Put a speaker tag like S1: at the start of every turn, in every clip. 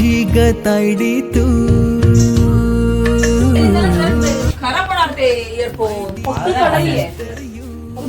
S1: ಸಾಕ್ಷಿಗ
S2: ತಡಿತು ಖರ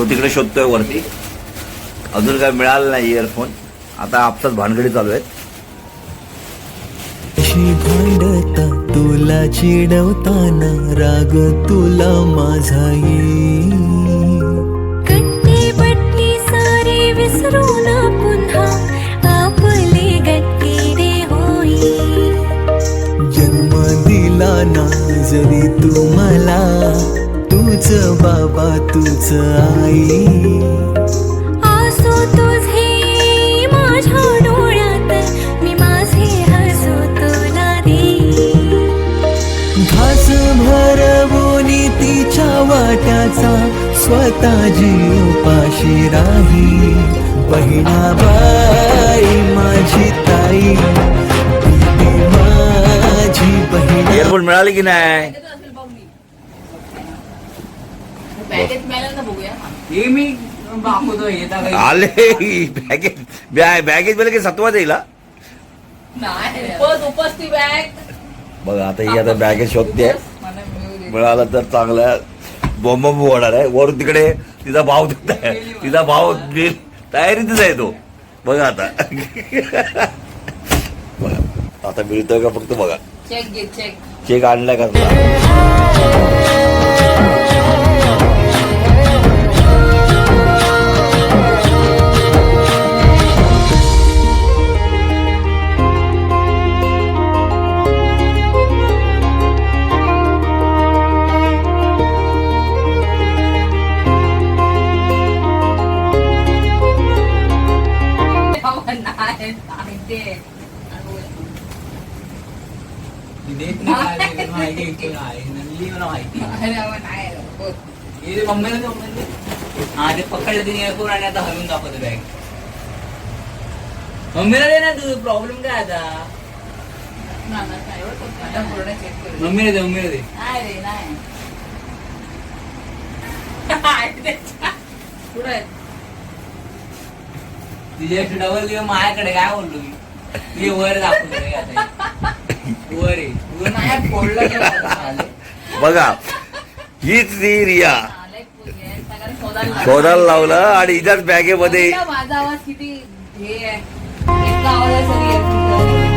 S2: तो तिकडे
S3: शोधतोय वरती. अजून काय मिळालं नाही इयरफोन आता आपसात भानगडी चालू आहेत.
S1: शी भांडता तुला चिडवताना राग तुला माझा
S4: कट्टी बट्टी सारी विसरून पुन्हा. आपले गट्टी रे होई
S1: जन्म दिला ना जरी तू मला तूच बाबा तूच आई.
S4: आसो तुझे माझ्या डोळ्यात मी माझे हसू तुला दे
S1: घास भरवून तिच्या वाट्याचा स्वतः जीव पाशी राही. बहिणाबाई माझी ताई ती माझी बहिणा.
S3: मिळाले की नाही
S2: बॅगेत असेल बघ मी. बॅगेत मिळालं ना बघूया
S5: हे मी दाखवतो येता काही
S3: आले बॅगेज बॅ- बॅगेज बेले की सत्वा देईल? हा?
S2: नाही उपस उपस ती बॅग
S3: बघा आता ही आता बॅगेज शोधते.
S2: मला मिळू दे.
S3: मिळालं तर चांगलं. बॉम्ब होणार आहे. वरून तिकडे तिचा भाव तिचा भाव गेल तयारीतच आहे तो. बघा आता. बघा. आता मिळतोय का फक्त बघा.
S2: चेक घे चेक
S3: चेक आणलाय का तुला?
S5: देत नाही माहिती आहे नल्ली मला माहिती
S2: नाही
S5: मम्मीला समजले हा ते पकडलं तिने एअरपोर्ट आणि आता हलवून दाखवतो बॅग मम्मीला दे ना तुझं प्रॉब्लेम काय आता
S2: ना,
S5: मम्मीला दे मम्मीला दे
S2: नाही
S5: तुझ्या डबल माझ्याकडे काय बोललो मी तुझे वर आता. वर आहे वर नाही फोडलं तर चालेल.
S3: बघा हीच ती रिया
S2: शोधायला
S3: लावलं आणि हिच्याच बॅगेमध्ये
S2: माझा आवाज किती हे आहे. इतका आवाज आहे सगळी